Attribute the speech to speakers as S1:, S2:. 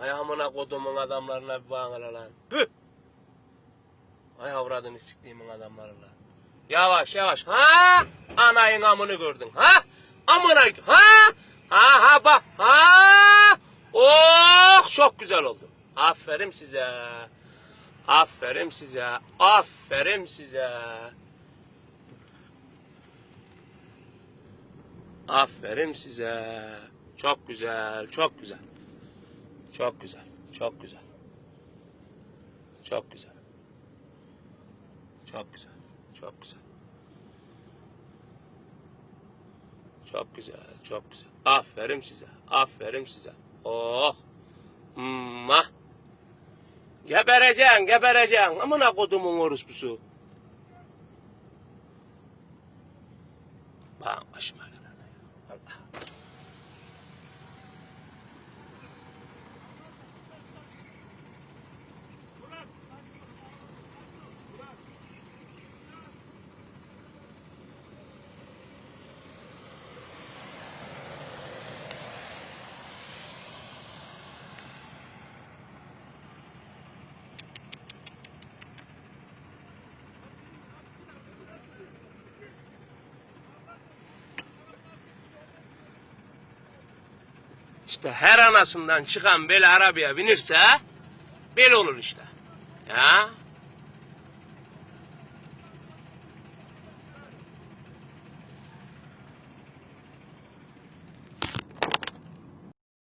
S1: Ay amına kodumun adamlarına bir bakın hele lan. Püh. Ay avradını siktiğimin adamları lan. Yavaş yavaş. Ha? Anayın amını gördün. Ha? Amına ha? Ha ha bak. Ha? Oh çok güzel oldu. Aferin size. Aferin size. Aferin size. Aferin size. Çok güzel, çok güzel. Çok güzel, çok güzel. Çok güzel. Çok güzel, çok güzel. Çok güzel, çok güzel. Aferin size, aferin size. Oh. Mwah. Gebereceksin, gebereceksin. Amına kodumun orospusu. Bana başıma gelen. Allah. İşte her anasından çıkan böyle arabaya binirse böyle olur işte. Ya